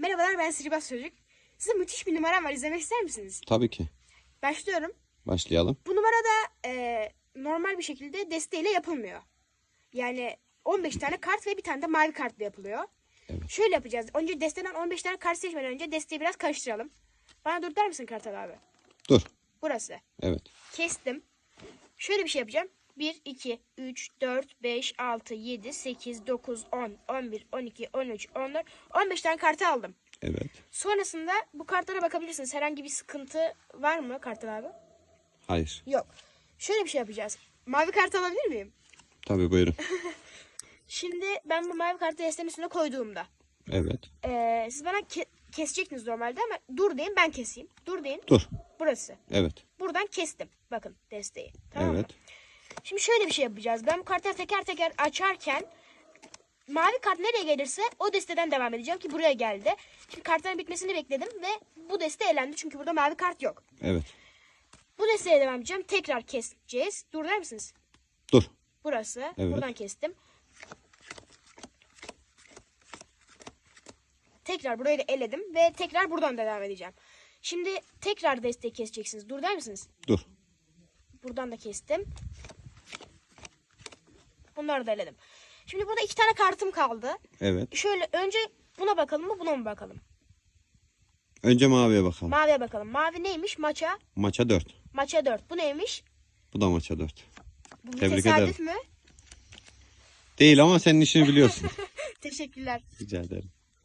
Merhabalar ben Sihirbaz Çocuk. Size müthiş bir numaram var. İzlemek ister misiniz? Tabii ki. Başlıyorum. Başlayalım. Bu numarada e, normal bir şekilde desteğiyle yapılmıyor. Yani 15 tane kart ve bir tane de mavi kartla yapılıyor. Evet. Şöyle yapacağız. Önce desteden 15 tane kart seçmeden önce desteği biraz karıştıralım. Bana dur der misin Kartal abi? Dur. Burası. Evet. Kestim. Şöyle bir şey yapacağım. 1, 2, 3, 4, 5, 6, 7, 8, 9, 10, 11, 12, 13, 14, 15 tane kartı aldım. Evet. Sonrasında bu kartlara bakabilirsiniz. Herhangi bir sıkıntı var mı Kartal abi? Hayır. Yok. Şöyle bir şey yapacağız. Mavi kart alabilir miyim? Tabii buyurun. Şimdi ben bu mavi kartı destenin üstüne koyduğumda. Evet. eee, siz bana ke- kesecektiniz normalde ama dur deyin ben keseyim. Dur deyin. Dur. Burası. Evet. Buradan kestim. Bakın desteği. Tamam Evet. mı? Şimdi şöyle bir şey yapacağız. Ben bu kartları teker teker açarken mavi kart nereye gelirse o desteden devam edeceğim ki buraya geldi. Şimdi kartların bitmesini bekledim ve bu deste elendi çünkü burada mavi kart yok. Evet. Bu desteye devam edeceğim. Tekrar keseceğiz. Dur der misiniz? Dur. Burası. Evet. Buradan kestim. Tekrar burayı da eledim ve tekrar buradan devam edeceğim. Şimdi tekrar desteği keseceksiniz. Dur der misiniz? Dur. Buradan da kestim. Bunları da eledim. Şimdi burada iki tane kartım kaldı. Evet. Şöyle önce buna bakalım mı buna mı bakalım? Önce maviye bakalım. Maviye bakalım. Mavi neymiş? Maça. Maça 4. Maça 4. Bu neymiş? Bu da maça 4. Bu Tebrik tesadüf mü? Değil ama senin işini biliyorsun. Teşekkürler. Rica ederim.